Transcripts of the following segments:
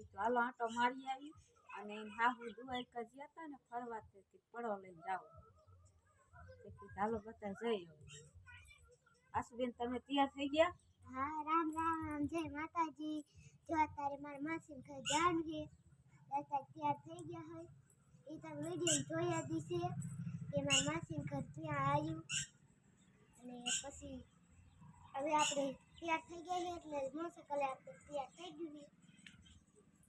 પછી તો હાલો, આંટો મારી આવી અને એને હાહુ દુવાઈ ગયા હતા ને ફરવા તે પડો લઈને જાઓ. કીધું હાલો, બધા જઈ હવે આશુબેન, તમે તૈયાર થઈ ગયા? હા, રામ રામ. જય માતાજી. જો અત્યારે મારા માસી ઘર જાણ છે તૈયાર થઈ ગયા હોય. એ તમે વીડિયો જોયા દીશે કે મારા માસી ઘર ત્યાં આવ્યું. અને પછી હવે આપણે તૈયાર થઈ ગયા એટલે મોટરસાઇકલે આપણે તૈયાર થઈ ગયું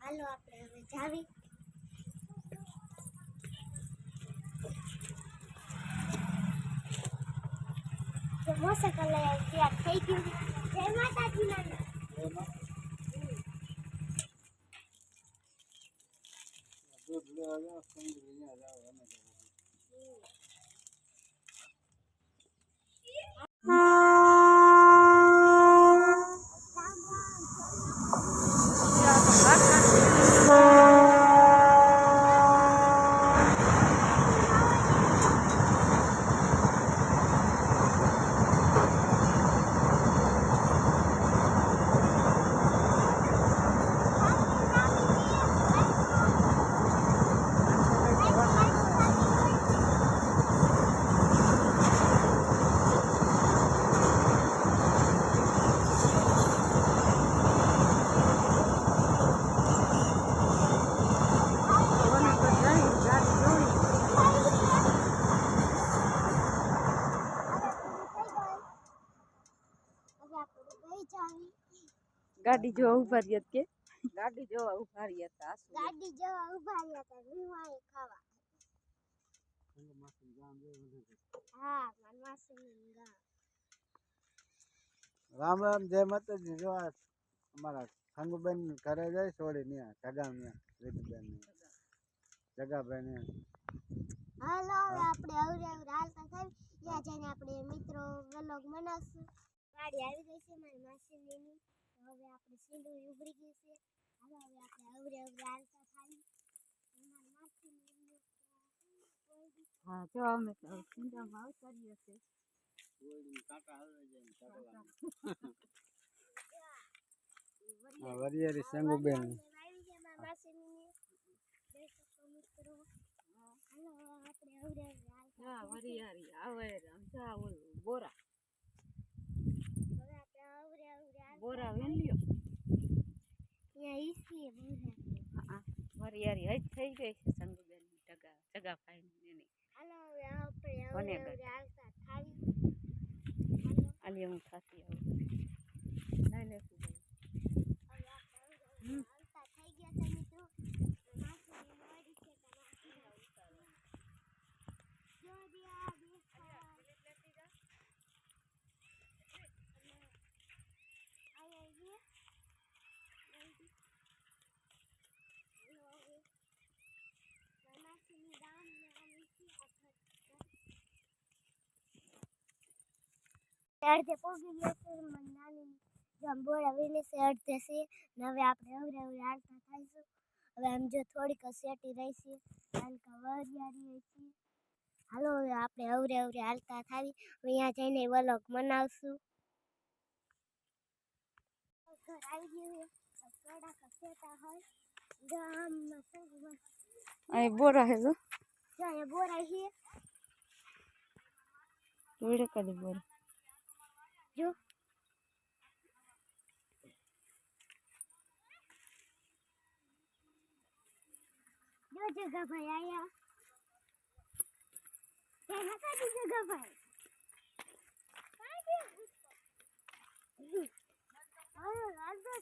હાલો આપણે હવે જાવી. તો મોટરસાઇકલે તૈયાર થઈ ગયું જય માતાજી આપણે ગઈ જાવી ગાડી જોવા ઊભા રહ્યા કે? ગાડી જોવા ઊભા રહ્યા હતા ગાડી જોવા ઊભા રહ્યા હતા રૂવાએ ખાવા. હા મારા ગામ. રામ રામ જય માતાજી. જો અમારા સંગુબેન ઘરે જાય છોડી ત્યાં જગા ત્યાં જગા જગાભાઈ ને હાલો આપણે આવરે અવરે હાલતા થઈ ત્યાં જઈને આપણે મિત્રો વ્લોગ બનાવશું. ગાડી આવી ગઈ છે મારી માસીની. હવે આપણે સીધું ઉભરી ગઈ છે. હવે હવે આપણે અવરે અવરે હાલતા માસીની હા જો અમે આવતા રહ્યા છે હા, વરિયાળી સંગુબેન આવી છે મારી માસીની જય સકો મિત્રો હાલો હવે આપણે અવરે અવરે હાલતા હા વરિયાળી આવે જા ઓલું બોરા હવે આપણે અવરે અવરે હાલતા બોરા વેલ્યો ત્યાં ઈસી બોલા હા વરિયાળી હજ થઈ ગઈ છે સંગુબેન જગા જગા ભાઈ એની. કોને થાવી આલી હું થાતી આવું. લઈ લેશું ભાઈ હવે આપણે અવરે અવરે હાલતા થઈ ગયા છે મિત્રો માસીની વાડી છે તો માસીને ઉતારવા. જો દિયા દેખા. અને આયા છે. જલ્દી. હાલો હવે. મારા માસીની ગામને આવી છે આ ઘર. અડધે પોગી ગયો છે મને નાની જંબોળા વેલી છે અડધે છે ને હવે આપણે અવરે અવરે હાલતા થઈશું હવે આમ જો થોડીક સેટી રહી છે કારણ કે વરિયાળી હોય છે હાલો હવે આપણે અવરે અવરે હાલતા થાવી હવે અહીંયા જઈને વલોગ મનાવશું ઘર આવી ગયું છે થોડાક સેટા હોય જો આમ સંગમાં અહીં બોરા હે જો જો અહીંયા બોરાય છે જોડે કદી બોરા જો. જો જગા ભાઈ આયા જય માતાજી જગા ભાઈ હવે રાજો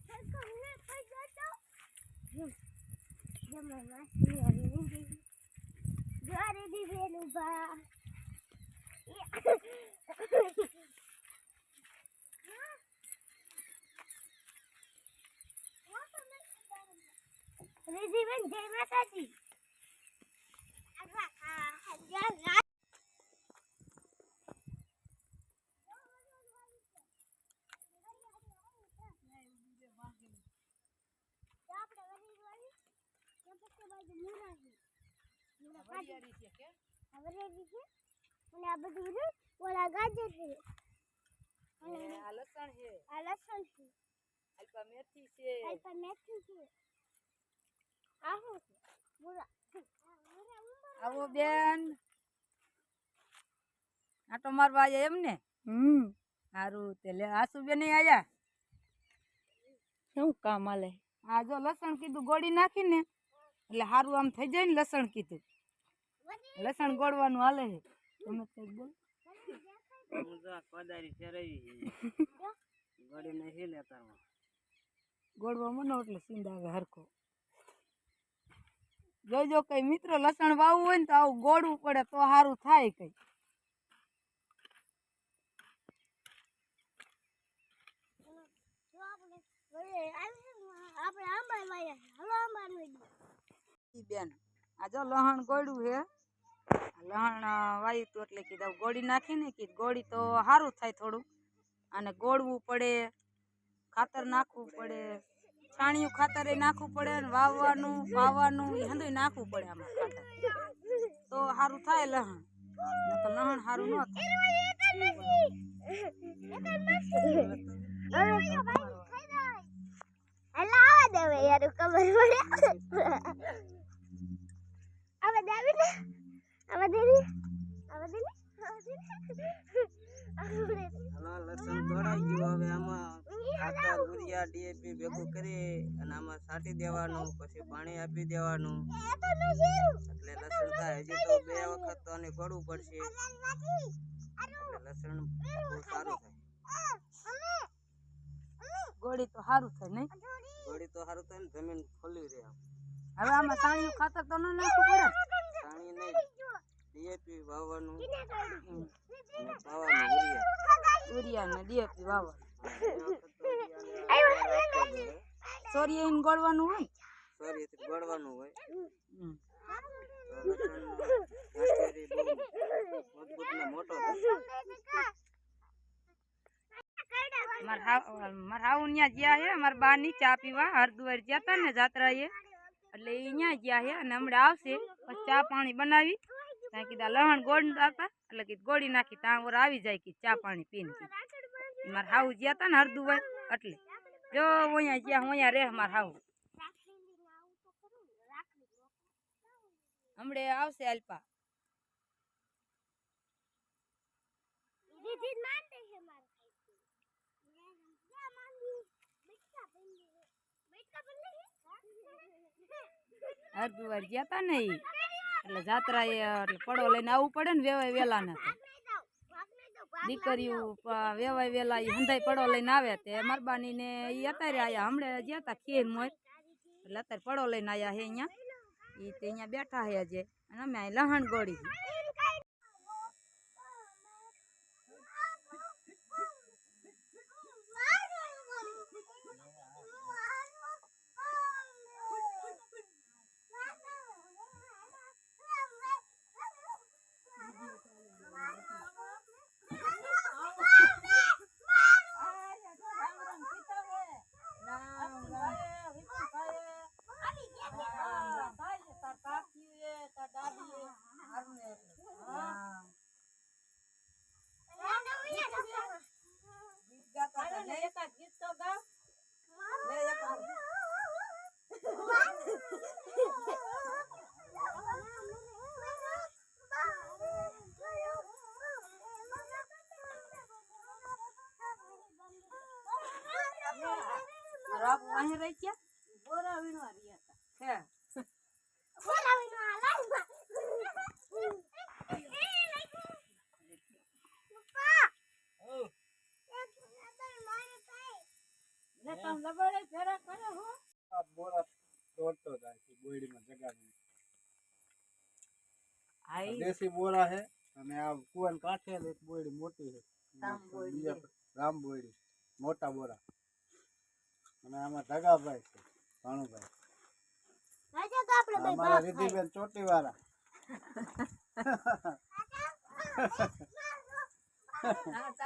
સરખો વિના થઈ જતો જો જો મારી માસી આવી ઊંઘી જો આ રેડી બેન ઊભા રીધિબેન જય માતાજી અને આ બધું બધું ઓલા ગાજર છે અને આ લસણ છે. આ લસણ છે. અલ્પા મેથી છે. પણ મેથું છે આ શું છે મૂળા આ મૂળા ઉંબા આવો. બેન. આટો મારવા આવ્યા એમ ને? હમ. સારું તે લે આસુ બેન આયા. શું કામ આલે? આ જો લસણ કીધું ગોળી નાખીને. એટલે સારું આમ થઈ જાય ને લસણ કીધું. લસણ ગોળવાનું હાલે છે. તમે કંઈક બોલો. ગોળવા મનો એટલે સીંદ આવે હરખો. જોજો કઈ મિત્રો લસણ વાવવું હોય ને તો આવું ગોળવું પડે તો સારું થાય કઈ. જો બેન, આ જો લહણ ગોળ્યું હે લહણ વાયું તું એટલે કીધું ગોળી નાખીને કીધું, ગોળી તો સારું થાય થોડું. અને ગોળવું પડે, ખાતર નાખવું પડે. છાણિયું ખાતર એ નાખવું પડે ને વાવવાનું વાવવાનું એ હંધુય નાખવું પડે આમાં ખાતર. તો સારું થાય લહણ. નકર લહણ સારું ન થાય. હાલો આવા દેવે યાર કબર પડે આવા દેવી ને. આવા દેવી આવા દેવી આવા દેવી આવા લસણ તોડાઈ ગયું હવે આમાં. ખાતર યુરિયા ડીએપી ભેગું કરી અને આમાં છાંટી દેવાનું પછી પાણી આપી દેવાનું. એટલે લસણ થાય. હજી તો બે વખત તો આને ગળવું પડશે. એટલે લસણ બહુ સારું થાય. ગોળી તો સારું થાય નહીં? ગોળી તો સારું થાય ને જમીન ખોલી રહે હવે આમાં છાણિયું ખાતર તો ન નાખવું પડે? સાણી નહીં. ડીએપી વાવવાનું. વાવવાનું યુરિયા યુરિયા ને ડીએપી વાવવાનું બે વખત તો યુરિયાને આપવું એને ગોળવાનું હોય? સોરીથી ગળવાનું હોય. મોટો માર હાવ માર હાવ ન્યા ગયા હે માર બા ની ચા પીવા. હરદુવાર ગયા ને જાત્રા એ એટલે એ ન્યા ગયા હે અને હમણાં આવશે. પછી ચા પાણી બનાવી. ત્યાં કીધા લહણ ગોળ હતા એટલે કીધું ગોળી નાખી ત્યાં ઓર આવી જાય કે ચા પાણી પીને. મારા હાવ ગયા તા ને હરદુવાર એટલે. જો અહીંયા ગયા હું અહીંયા રે માર હાવ. હમણે આવશે અલ્પા હરદુવાર ગયા તા ને એટલે જાત્રા એ એટલે પડો લઈને આવવું પડે ને વેવાય વેલા ને દીકરીઓ વેવાય વેલા એ હંધાઈ પડો લઈને આવે તે મરબાની ઈ અત્યારે આવ્યા હમણાં ગયા હતા ખીર મોર. એટલે અત્યારે પડો લઈને આવ્યા હે અહીંયા. એ તે અહીંયા બેઠા હે આજે અમે અહીં લહણ ગોળી. બાપુ અહીં રહી ગયા? બોરા વીણવા રહ્યા હતા. હે. ને તમ લબડે ફેરા કરે હો. આ બોરા દોડતો જાય છે બોયડીમાં જગાડીને આઈ. દેશી બોરા છે અને આ કુવાન કાંઠે એક બોયડી મોટી છે. રામ બોયડી. બીજા રામ બોયડી મોટા બોરા. અને આમાં ઢગાભાઈ છે ભાણુભાઈ અમારા રીતિબેન ચોટી વાળા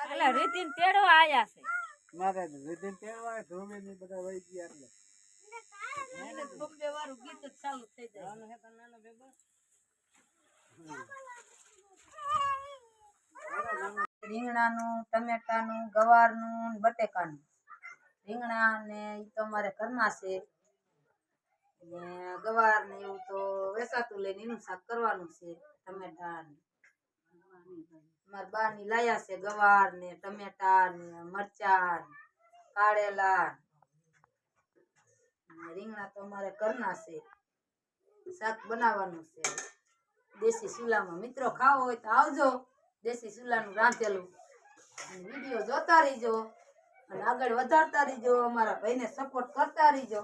એટલે રીતિન તેડો આયા છે. મારે રીતિન કહેવાય ધોબી ની બધા વહી ગયા એટલે. એટલે વાળું ગીત જ થઈ જાય. રીંગણાનું ટમેટાનું ગવારનું બટેકાનું. રીંગણા ને એ તો અમારે ઘરમાં છે. ને ગવાર ને એવું તો વેસાતું લઈને એનું શાક કરવાનું છે, ટમેટા ને. મારા બા ની લાયા છે ગવાર ને, ટમેટા ને, મરચા કાળેલા રીંગણા તો અમારે ઘરના છે. શાક બનાવવાનું છે. દેશી ચૂલામાં મિત્રો ખાવો હોય તો આવજો. દેશી ચૂલાનું રાંધેલું. વીડિયો જોતા રહીજો. અને આગળ વધારતા રહીજો, અમારા ભાઈને સપોર્ટ કરતા રહીજો.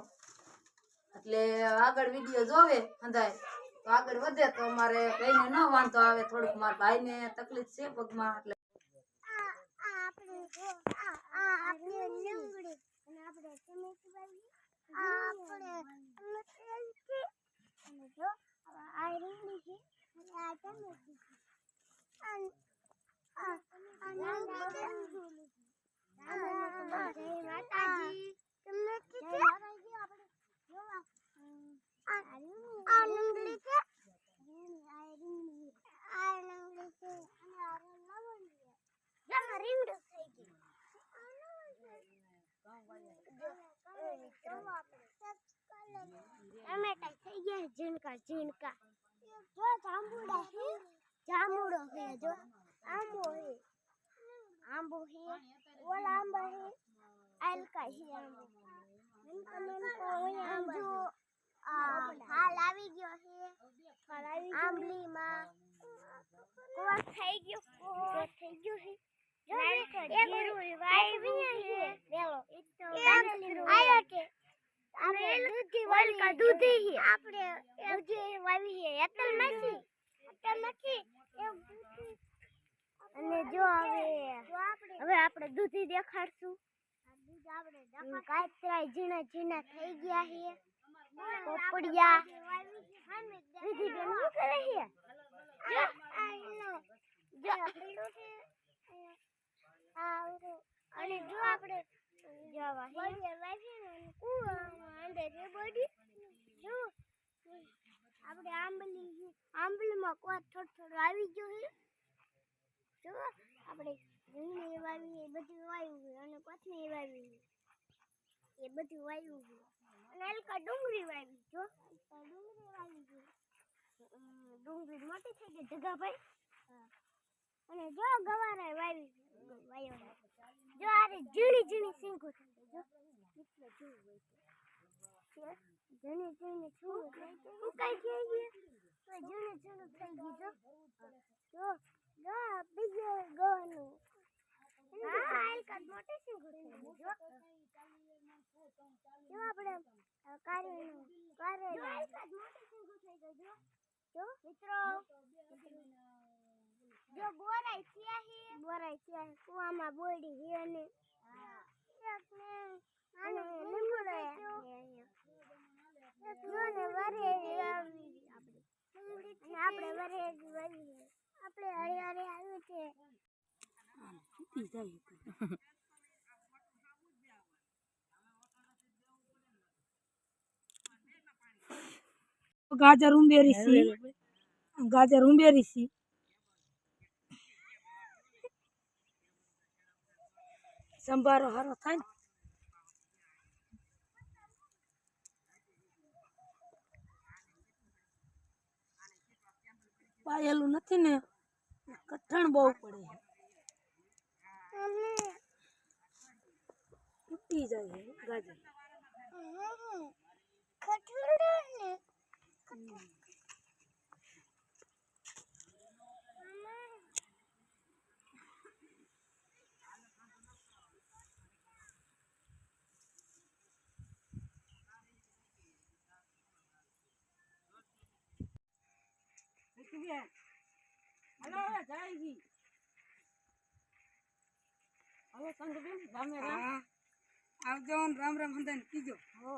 એટલે આગળ વીડિયો જોવે, અંધાય. તો આગળ વધે, તો અમારે ભાઈને ન વાંધો આવે, થોડુંક મારા ભાઈને તકલીફ છે પગમાં, એટલે આપણે ટમેટી થઈ ગયું ઝીણકા ઝીણકા જો જાંબુડા છે જાંબુડો છે જો આંબો છે આંબો છે આલકા છે આંબો મિનકો મિનકો ઓય આંબો? જો હાલ આવી ગયો છે આંબલીમાં કોણ થઈ ગયો કોણ થઈ ગયો છે. આપણે નથી. નથી. અને જો હવે હવે આપણે દૂધી દેખાડશું. કાતરા ઝીણા ઝીણા થઈ ગયા છે. પોપડિયા. અને જો આપણે આંબલી આંબલીમાં કોટ થોડું થોડું આવી ગયું જો આપણે રીંગણી વાવી એ બધું વાવ્યું છે અને કોથમીર વાવી એ બધું વાવ્યું છે અને હલકા ડુંગળી વાવી જો. ડુંગળી વાવી છે અમ, ડુંગળી મોટી થઈ ગઈ જગાભાઈ અને જો ગવારે વાવી વાયો. જો આરે ઝીણી ઝીણી સિંકો થઈ જો. કેટલો જોવું હોય છે, ઝીણી ઝીણી ગઈ. ઝીણી ઝીણી થઈ ગઈ જો જો બીજે ગવાનું હા મોટી જો જો આપણે કારેલું મોટી સિંગો થઈ ગઈ જો જો મિત્રો જો બોરાઈ થયા બોરાઈ આપણે વાવી છે. આપણે હરે હરે આવ્યું છે ગાજર ઉમેરી છી. ગાજર ઉમેરી સી સંભારો હારો થાય ને. પાયેલું નથી ને. કઠણ બહુ પડે. તૂટી જાય છે ગાજર. ને હલો હવે જાય ગઈ હવે સંગબેન રામે. રામ આવજો રામ રામ હંદાને કીજો. હો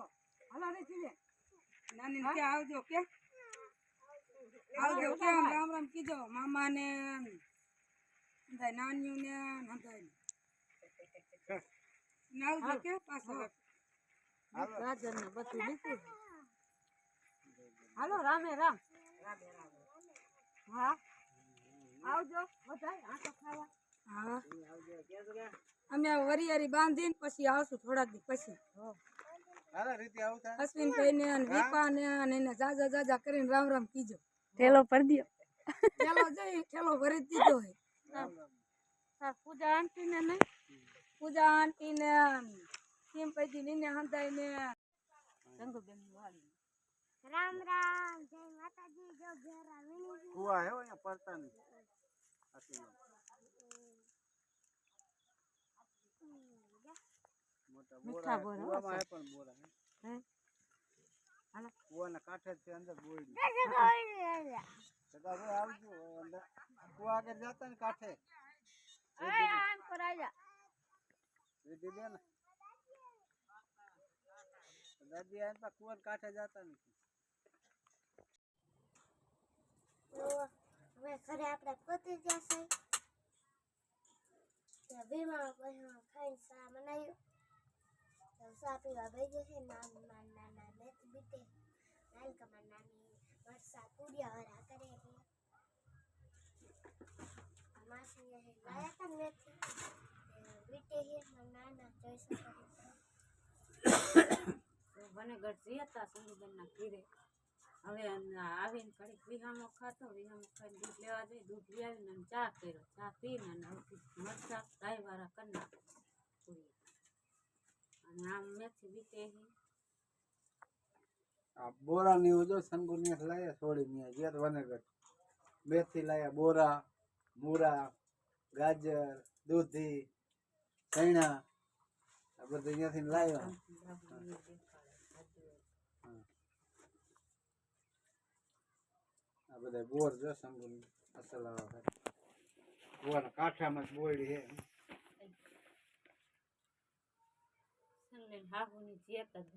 હલો રે સીવે નાની ને ક્યાં આવજો કે? આવજો કે રામ રામ કીજો મામા ને નાન્યું ને હંદાય ને. આવજો કે પાછા ગાજર ને બધું લીધું હાલો રામે રામ. રામે રામ. હા? આવજો બધાય આટો ખાવા. હા. અમે વરિયારી બાંધીને પછી આવશું થોડાક દી પછી. અશ્વિનભાઈ ને અને દીપા ને અને એને જાજા જાજા કરીને રામ રામ કીજો. ઠેલો ભરી દો ઠેલો જઈ ઠેલો ભરી દીધો હે. પૂજા આંટી ને? નહીં પૂજા આંટી ને કેમ પછી નીને હંતાઈ ને ગંગુબેન વાળી. રામ રામ જય માતાજી જો ઘેરા વિની કુવા હે ઓયા પરતા નહીં આટલું મોટા બોરા બોરા, કુવામાં પણ બોરા હે? હાલો. કુવાના કાંઠે છે અંદર ગઈ સગા ભાઈ આવજો અંદર. કુવા આગળ જતા ને કાંઠે. આમ કરાયા રીધી દે ને? દાદી આ કુવા કાંઠે જતા નથી. હવે ઘરે આપણે પહોંચી જશે ત્યાં ભીમા પછી ખાઈને ચા બનાવ્યો તો ચા પીવા ભાઈ જશે નાના નાના મેચ બીતે નાનકમાં નાની વરસાદ પૂર્યા વરા કરે એટલે આ માસી હે લાયા તા મેચ બીતે હે મારા નાના જોઈ શકો વનેગઢ જઈ હતા સંગુબેન ના ઘીરે હવે આવીને ઘડીક વિહામો ખાતો વિહામો ખાઈને દૂધ લેવા જઈ દૂધ લઈ આવીને ચા કર્યો. ચા પીને અને મરચા ગાય વાળા કરી નાખો અને આમ મેથી વીતે બોરા ની ઉજો સંગુ ની લાયા છોડી ની જ્યાં વનગઢ. મેથી લાયા બોરા મૂરા ગાજર દૂધી ચણા આ બધું અહીંયાથી લાવ્યા આ બધા બોર જો ની અસલ આવા બોર કાંઠામાં જ બોયડી હે સંગને હાહુની જેત જ.